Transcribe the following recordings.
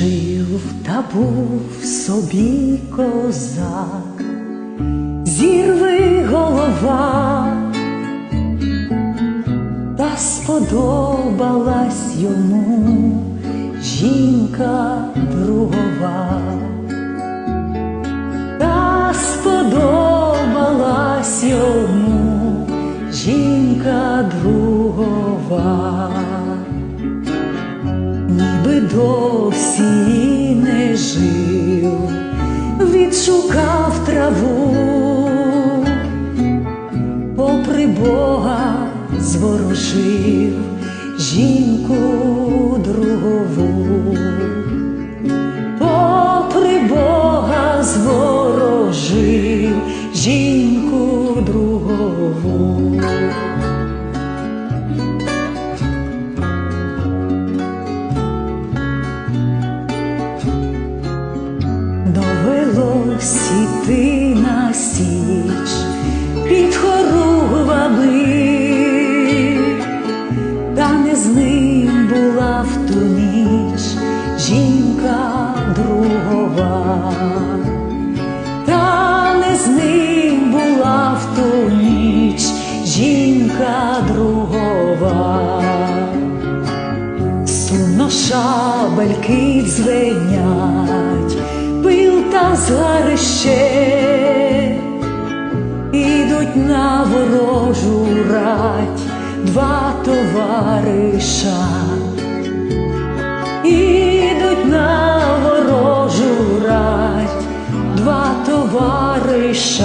Жив та був собі козак, зірви голова, та сподобалась йому жінка другова, та сподобалась йому жінка другова ніби досі не жив, відшукав траву, попри Бога зворожив жінку другову, попри Бога зворожив жінку під хоругвами, та не з ним була в ту ніч жінка другова, та не з ним була в ту ніч жінка другова. Сумно шабельки дзвенять, пил та згарище, ідуть на ворожу рать два товариша, ідуть на ворожу рать два товариша.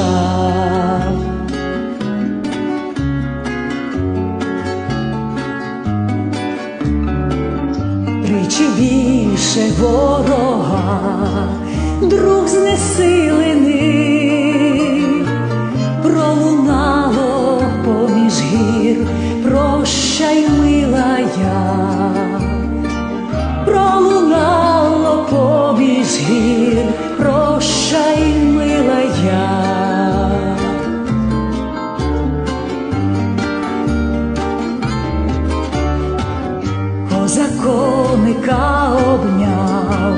тричі більше ворога, друг знесилений, мила я, пролунало поміж гір, прощай, мила я. Козаконика обняв,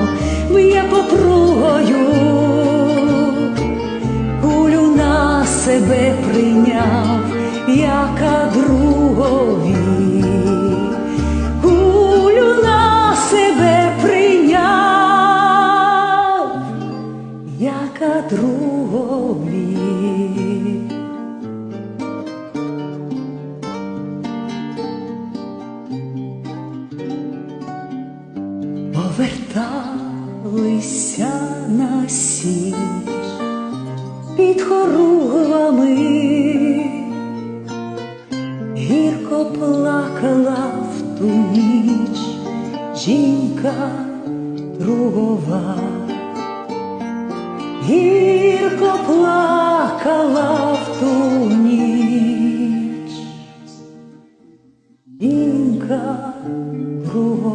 б'є попругою, кулю на себе прийняв, яка другові, другові. Поверталися на січ під хоругвами, гірко плакала в ту ніч жінка другова, гірко плакала в ту ніч жінка другова.